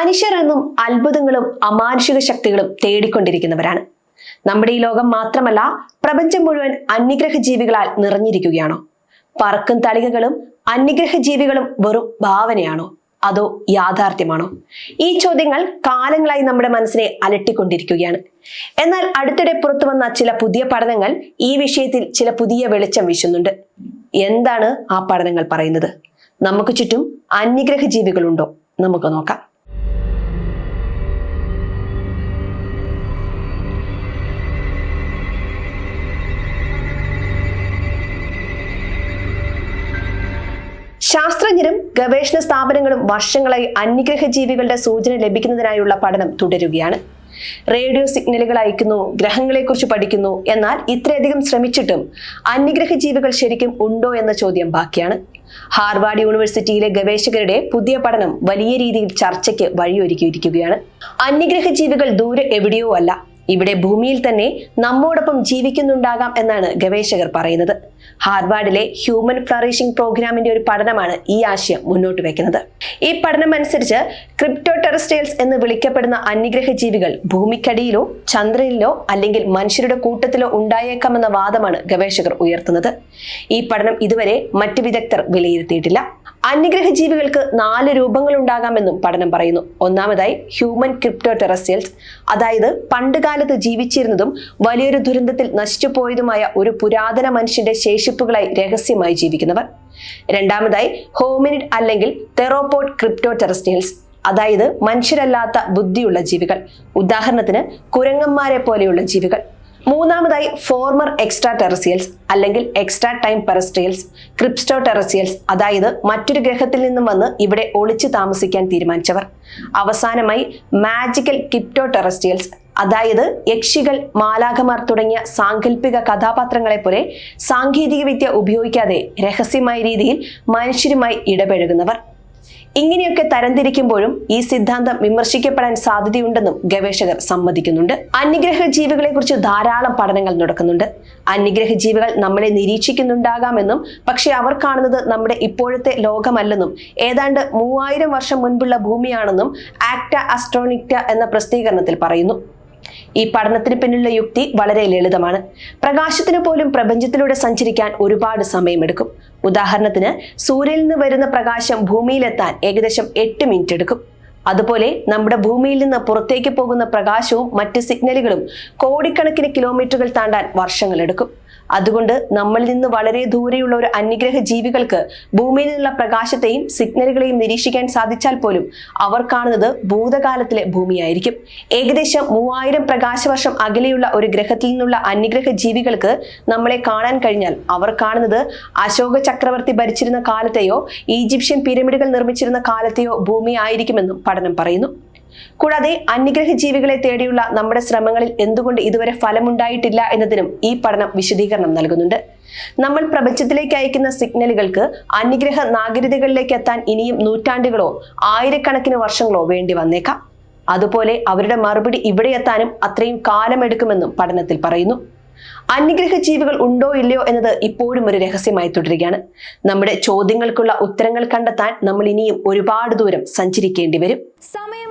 മനുഷ്യർ എന്നും അത്ഭുതങ്ങളും അമാനുഷിക ശക്തികളും തേടിക്കൊണ്ടിരിക്കുന്നവരാണ്. നമ്മുടെ ഈ ലോകം മാത്രമല്ല പ്രപഞ്ചം മുഴുവൻ അന്യഗ്രഹ ജീവികളാൽ നിറഞ്ഞിരിക്കുകയാണോ? പറക്കും തളികകളും അന്യഗ്രഹ ജീവികളും വെറും ഭാവനയാണോ? അതോ യാഥാർത്ഥ്യമാണോ? ഈ ചോദ്യങ്ങൾ കാലങ്ങളായി നമ്മുടെ മനസ്സിനെ അലട്ടിക്കൊണ്ടിരിക്കുകയാണ്. എന്നാൽ അടുത്തിടെ പുറത്തു വന്ന ചില പുതിയ പഠനങ്ങൾ ഈ വിഷയത്തിൽ ചില പുതിയ വെളിച്ചം വീശുന്നുണ്ട്. എന്താണ് ആ പഠനങ്ങൾ പറയുന്നത്? നമുക്ക് ചുറ്റും അന്യഗ്രഹ ജീവികളുണ്ടോ നമുക്ക് നോക്കാം. ശാസ്ത്രജ്ഞരും ഗവേഷണ സ്ഥാപനങ്ങളും വർഷങ്ങളായി അന്യഗ്രഹ ജീവികളുടെ സൂചന ലഭിക്കുന്നതിനായുള്ള പഠനം തുടരുകയാണ്. റേഡിയോ സിഗ്നലുകൾ അയക്കുന്നു ഗ്രഹങ്ങളെക്കുറിച്ച് പഠിക്കുന്നു. എന്നാൽ ഇത്രയധികം ശ്രമിച്ചിട്ടും അന്യഗ്രഹ ജീവികൾ ശരിക്കും ഉണ്ടോ എന്ന ചോദ്യം ബാക്കിയാണ്. ഹാർവാർഡ് യൂണിവേഴ്സിറ്റിയിലെ ഗവേഷകരുടെ പുതിയ പഠനം വലിയ രീതിയിൽ ചർച്ചയ്ക്ക് വഴിയൊരുക്കിയിരിക്കുകയാണ്. അന്യഗ്രഹ ജീവികൾ ദൂരെ എവിടെയോ അല്ല. ഇവിടെ ഭൂമിയിൽ തന്നെ നമ്മോടൊപ്പം ജീവിക്കുന്നുണ്ടാകാം എന്നാണ് ഗവേഷകർ പറയുന്നത്. ഹാർവാർഡിലെ ഹ്യൂമൻ ഫ്ലറിഷിംഗ് പ്രോഗ്രാമിന്റെ ഒരു പഠനമാണ് ഈ ആശയം മുന്നോട്ട് വെക്കുന്നത്. ഈ പഠനം അനുസരിച്ച് ക്രിപ്റ്റോ ടെറസ്ട്രിയൽസ് എന്ന് വിളിക്കപ്പെടുന്ന അന്യഗ്രഹ ജീവികൾ ഭൂമിക്കടിയിലോ ചന്ദ്രനിലോ അല്ലെങ്കിൽ മനുഷ്യരുടെ കൂട്ടത്തിലോ ഉണ്ടായേക്കാമെന്ന വാദമാണ് ഗവേഷകർ ഉയർത്തുന്നത്. ഈ പഠനം ഇതുവരെ മറ്റു വിദഗ്ധർ വിലയിരുത്തിയിട്ടില്ല. അന്യഗ്രഹ ജീവികൾക്ക് നാല് രൂപങ്ങൾ ഉണ്ടാകാമെന്നും പഠനം പറയുന്നു. ഒന്നാമതായി ഹ്യൂമൻ ക്രിപ്റ്റോ ടെറസ്യൽസ് അതായത് പണ്ടുകാലത്ത് ജീവിച്ചിരുന്നതും വലിയൊരു ദുരന്തത്തിൽ നശിച്ചുപോയതുമായ ഒരു പുരാതന മനുഷ്യന്റെ ശേഷിപ്പുകളായി രഹസ്യമായി ജീവിക്കുന്നവർ. രണ്ടാമതായി ഹോമിനിഡ് അല്ലെങ്കിൽ തെറോപോഡ് ക്രിപ്റ്റോ ടെറസ്റ്റിയൽസ് അതായത് മനുഷ്യരല്ലാത്ത ബുദ്ധിയുള്ള ജീവികൾ. ഉദാഹരണത്തിന് കുരങ്ങന്മാരെ പോലെയുള്ള ജീവികൾ. മൂന്നാമതായി ഫോർമർ എക്സ്ട്രാ ടെറസിയൽസ് അല്ലെങ്കിൽ എക്സ്ട്രാ ടൈം പെറസ്ട്രിയൽസ് ക്രിപ്സ്റ്റോ ടെറസിയൽസ് അതായത് മറ്റൊരു ഗ്രഹത്തിൽ നിന്നും വന്ന് ഇവിടെ ഒളിച്ചു താമസിക്കാൻ തീരുമാനിച്ചവർ. അവസാനമായി മാജിക്കൽ കിപ്റ്റോ ടെറസ്ട്രിയൽസ് അതായത് യക്ഷികൾ മാലാഖമാർ തുടങ്ങിയ സാങ്കല്പിക കഥാപാത്രങ്ങളെ പോലെ സാങ്കേതികവിദ്യ ഉപയോഗിക്കാതെ രഹസ്യമായ രീതിയിൽ മനുഷ്യരുമായി ഇടപഴകുന്നവർ. ഇങ്ങനെയൊക്കെ തരംതിരിക്കുമ്പോഴും ഈ സിദ്ധാന്തം വിമർശിക്കപ്പെടാൻ സാധ്യതയുണ്ടെന്നും ഗവേഷകർ സമ്മതിക്കുന്നുണ്ട്. അന്യഗ്രഹ ജീവികളെ കുറിച്ച് ധാരാളം പഠനങ്ങൾ നടക്കുന്നുണ്ട്. അന്യഗ്രഹ ജീവികൾ നമ്മളെ നിരീക്ഷിക്കുന്നുണ്ടാകാമെന്നും പക്ഷേ അവർ കാണുന്നത് നമ്മുടെ ഇപ്പോഴത്തെ ലോകമല്ലെന്നും ഏതാണ്ട് മൂവായിരം വർഷം മുൻപുള്ള ഭൂമിയാണെന്നും ആക്ട അസ്ട്രോണിക്ട എന്ന പ്രസിദ്ധീകരണത്തിൽ പറയുന്നു. ഈ പഠനത്തിന് പിന്നിലുള്ള യുക്തി വളരെ ലളിതമാണ്. പ്രകാശത്തിന് പോലും പ്രപഞ്ചത്തിലൂടെ സഞ്ചരിക്കാൻ ഒരുപാട് സമയമെടുക്കും. ഉദാഹരണത്തിന് സൂര്യനിൽ നിന്ന് വരുന്ന പ്രകാശം ഭൂമിയിലെത്താൻ ഏകദേശം എട്ട് മിനിറ്റ് എടുക്കും. അതുപോലെ നമ്മുടെ ഭൂമിയിൽ നിന്ന് പുറത്തേക്ക് പോകുന്ന പ്രകാശവും മറ്റ് സിഗ്നലുകളും കോടിക്കണക്കിന് കിലോമീറ്ററുകൾ താണ്ടാൻ വർഷങ്ങളെടുക്കും അതുകൊണ്ട് നമ്മളിൽ നിന്ന് വളരെ ദൂരെയുള്ള ഒരു അന്യഗ്രഹ ജീവികൾക്ക് ഭൂമിയിൽ നിന്നുള്ള പ്രകാശത്തെയും സിഗ്നലുകളെയും നിരീക്ഷിക്കാൻ സാധിച്ചാൽ പോലും അവർ കാണുന്നത് ഭൂതകാലത്തിലെ ഭൂമിയായിരിക്കും. ഏകദേശം മൂവായിരം പ്രകാശവർഷം അകലെയുള്ള ഒരു ഗ്രഹത്തിൽ നിന്നുള്ള അന്യഗ്രഹ ജീവികൾക്ക് നമ്മളെ കാണാൻ കഴിഞ്ഞാൽ അവർ കാണുന്നത് അശോക ചക്രവർത്തി ഭരിച്ചിരുന്ന കാലത്തെയോ ഈജിപ്ഷ്യൻ പിരമിഡുകൾ നിർമ്മിച്ചിരുന്ന കാലത്തെയോ ഭൂമി ആയിരിക്കുമെന്നും പഠനം പറയുന്നു. കൂടാതെ അന്യഗ്രഹ ജീവികളെ തേടിയുള്ള നമ്മുടെ ശ്രമങ്ങളിൽ എന്തുകൊണ്ട് ഇതുവരെ ഫലമുണ്ടായിട്ടില്ല എന്നതിനും ഈ പഠനം വിശദീകരണം നൽകുന്നുണ്ട്. നമ്മൾ പ്രപഞ്ചത്തിലേക്ക് അയക്കുന്ന സിഗ്നലുകൾക്ക് അന്യഗ്രഹ നാഗരികതകളിലേക്ക് എത്താൻ ഇനിയും നൂറ്റാണ്ടുകളോ ആയിരക്കണക്കിന് വർഷങ്ങളോ വേണ്ടി വന്നേക്കാം. അതുപോലെ അവരുടെ മറുപടി ഇവിടെ എത്താനും അത്രയും കാലമെടുക്കുമെന്നും പഠനത്തിൽ പറയുന്നു. അന്യഗ്രഹ ജീവികൾ ഉണ്ടോ ഇല്ലയോ എന്നത് ഇപ്പോഴും ഒരു രഹസ്യമായി തുടരുകയാണ്. നമ്മുടെ ചോദ്യങ്ങൾക്കുള്ള ഉത്തരങ്ങൾ കണ്ടെത്താൻ നമ്മൾ ഇനിയും ഒരുപാട് ദൂരം സഞ്ചരിക്കേണ്ടി വരും. സമയം